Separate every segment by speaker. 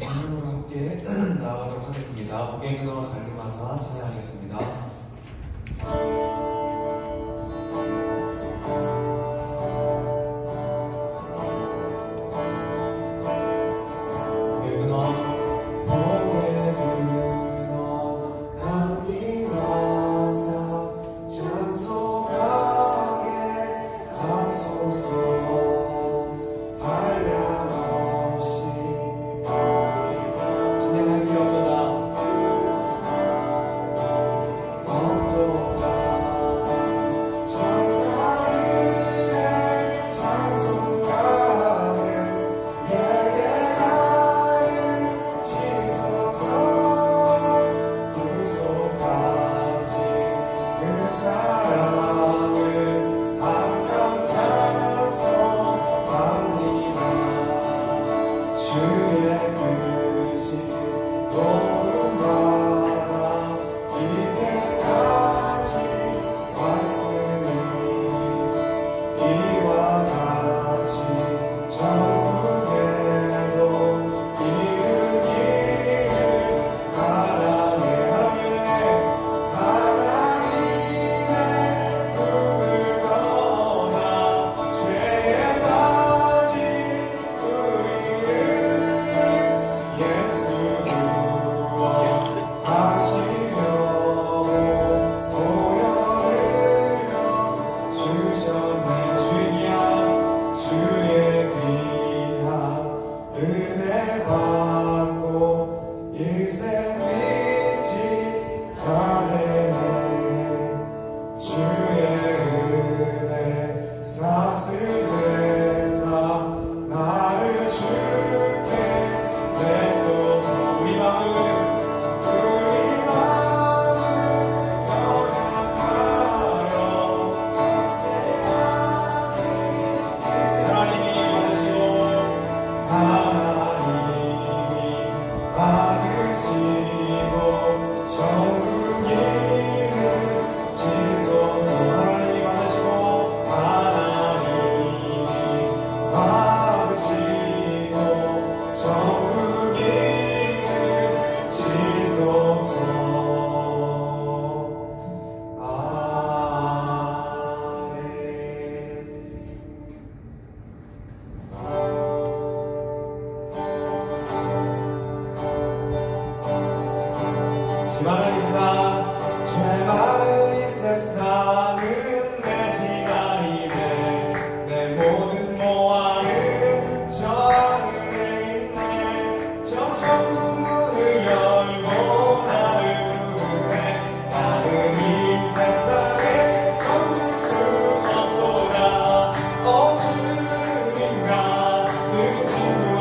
Speaker 1: 질문으로 함께 나아가도록 하겠습니다. 고객님과 달리마사 찬양하겠습니다. is an Oh.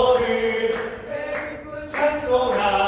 Speaker 1: 너를 찬송하